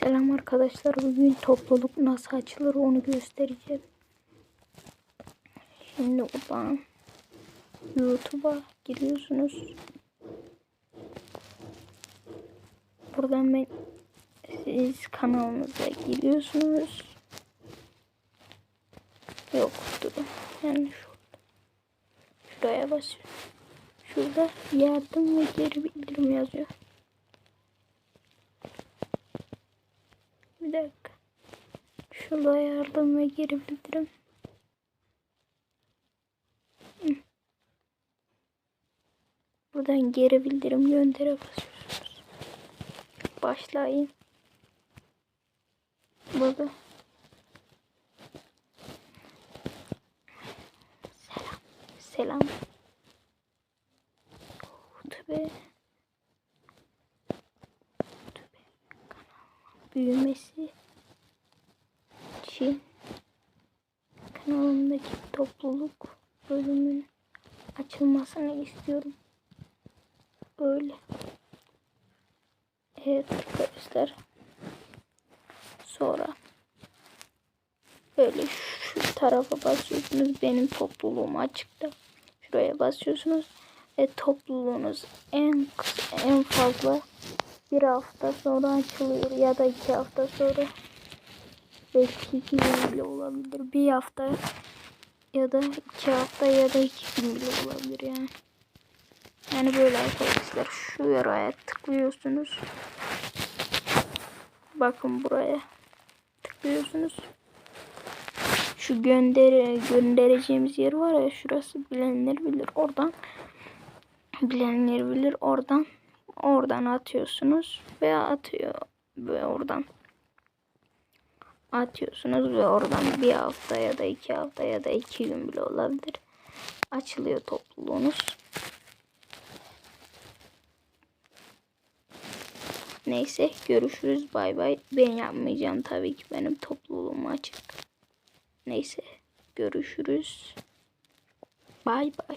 Selam arkadaşlar. Bugün topluluk nasıl açılır onu göstereceğim. Şimdi buradan YouTube'a giriyorsunuz. Buradan ben siz kanalınıza giriyorsunuz. Yok dur. Yani şurada. Şuraya basıyorum. Şurada yardım ve geri bildirim yazıyor. Bir dakika. Şurada yardım ve geri bildirim. Hı. Buradan geri bildirim göndere basıyorsunuz. Başlayın. Burada. Selam. Selam. Tübe. Tübe. Büyümesi için kanalımdaki topluluk bölümünün açılmasını istiyorum. Böyle. Evet arkadaşlar. Sonra böyle şu tarafa basıyorsunuz. Benim topluluğum açıkta. Şuraya basıyorsunuz ve topluluğunuz en en fazla bir hafta sonra açılıyor ya da iki hafta sonra belki iki gün bile olabilir. Bir hafta ya da iki hafta ya da iki gün bile olabilir yani. Yani böyle arkadaşlar şu yaraya tıklıyorsunuz. Bakın buraya tıklıyorsunuz. Şu gönder göndereceğimiz yer var ya şurası bilenler bilir. Oradan bilenler bilir. Oradan oradan atıyorsunuz ve atıyor ve oradan atıyorsunuz ve oradan bir hafta ya da iki hafta ya da iki gün bile olabilir. Açılıyor topluluğunuz. Neyse görüşürüz bay bay. Ben yapmayacağım tabii ki benim topluluğum açık. Neyse görüşürüz. Bay bay.